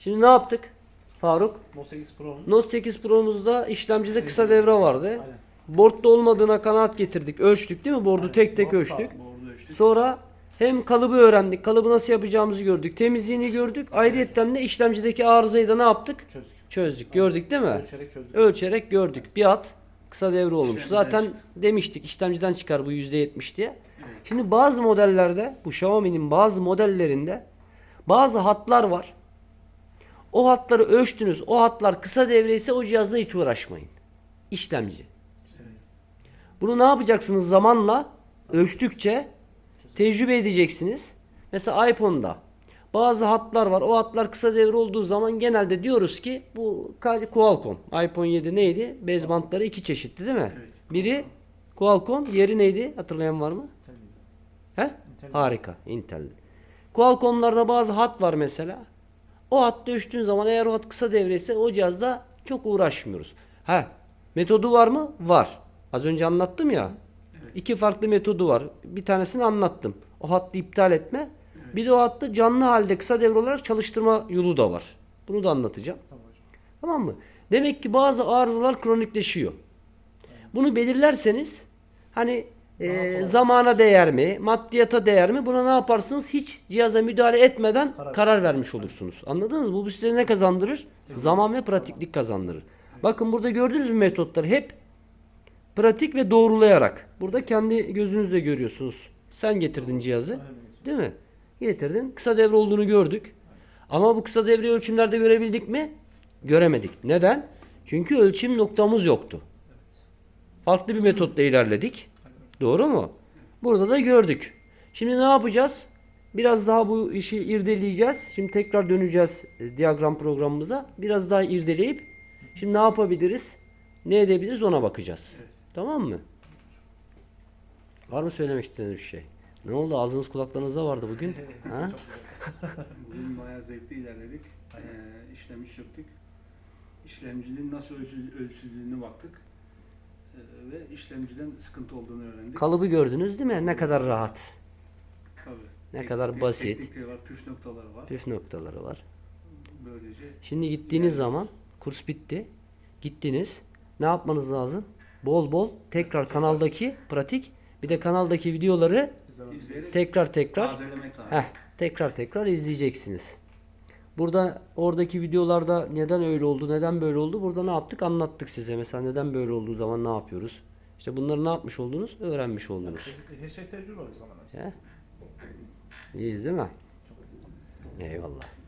Şimdi ne yaptık? Faruk. Note 8 Pro'nun Note 8 Pro'muzda işlemcide kısa devre vardı. Aynen. Board'da olmadığına kanaat getirdik. Ölçtük değil mi? Board'u tek tek Board ölçtük. board'u ölçtük. Sonra hem kalıbı öğrendik. Kalıbı nasıl yapacağımızı gördük. Temizliğini gördük. Ayrıyetten de işlemcideki arızayı da ne yaptık? Çözdük. Çözdük. Gördük değil mi? Ölçerek çözdük. Ölçerek gördük. Bir at kısa devre olmuş. İşlemciden Zaten çıktı. demiştik işlemciden çıkar bu %70 diye. Şimdi bazı modellerde bu Xiaomi'nin bazı modellerinde bazı hatlar var. O hatları ölçtünüz. O hatlar kısa devre ise o cihazla hiç uğraşmayın. İşlemci. Bunu ne yapacaksınız zamanla? Ölçtükçe tecrübe edeceksiniz. Mesela iPhone'da bazı hatlar var. O hatlar kısa devre olduğu zaman genelde diyoruz ki bu Qualcomm. iPhone 7 neydi? Bez bantları iki çeşitti değil mi? Evet. Biri Qualcomm, yeri neydi? Hatırlayan var mı? He? Intel. Harika. Intel. Qualcomm'larda bazı hat var mesela. O hatta ölçtüğün zaman eğer o hat kısa devreyse o cihazda çok uğraşmıyoruz. Ha, metodu var mı? Var. Az önce anlattım ya. İki farklı metodu var. Bir tanesini anlattım. O hattı iptal etme. Bir de o hattı canlı halde kısa devre olarak çalıştırma yolu da var. Bunu da anlatacağım. Tamam hocam. Tamam mı? Demek ki bazı arızalar kronikleşiyor. Bunu belirlerseniz hani e, zamana değer mi, maddiyata değer mi buna ne yaparsınız? Hiç cihaza müdahale etmeden karar, Karar. vermiş olursunuz. Anladınız mı? Bu size ne kazandırır? Zaman ve pratiklik kazandırır. Bakın burada gördüğünüz mü metotları hep pratik ve doğrulayarak. Burada kendi gözünüzle görüyorsunuz. Sen getirdin cihazı. Değil mi? Getirdin. Kısa devre olduğunu gördük. Ama bu kısa devre ölçümlerde görebildik mi? Göremedik. Neden? Çünkü ölçüm noktamız yoktu. Farklı bir metotla ilerledik. Doğru mu? Burada da gördük. Şimdi ne yapacağız? Biraz daha bu işi irdeleyeceğiz. Şimdi tekrar döneceğiz e, diyagram programımıza. Biraz daha irdeleyip şimdi ne yapabiliriz? Ne edebiliriz ona bakacağız. Tamam mı? Var mı söylemek istediğiniz bir şey? Ne oldu? Ağzınız kulaklarınızda vardı bugün. ha? Bugün bayağı zevkli ilerledik. Ee, işlemiş yaptık. İşlemcinin nasıl ölçü- ölçüldüğüne baktık. Ee, ve işlemciden sıkıntı olduğunu öğrendik. Kalıbı gördünüz değil mi? Ne kadar rahat. Tabii. Ne kadar basit. Teknikleri var, püf noktaları var. Püf noktaları var. Böylece Şimdi gittiğiniz zaman kurs bitti. Gittiniz. Ne yapmanız lazım? Bol bol tekrar kanaldaki pratik bir de kanaldaki videoları tekrar tekrar heh, tekrar tekrar izleyeceksiniz. Burada oradaki videolarda neden öyle oldu, neden böyle oldu? Burada ne yaptık? Anlattık size. Mesela neden böyle olduğu zaman ne yapıyoruz? İşte bunları ne yapmış oldunuz? Öğrenmiş oldunuz. Her şey tecrübe o zaman. He? İyiyiz değil mi? Eyvallah.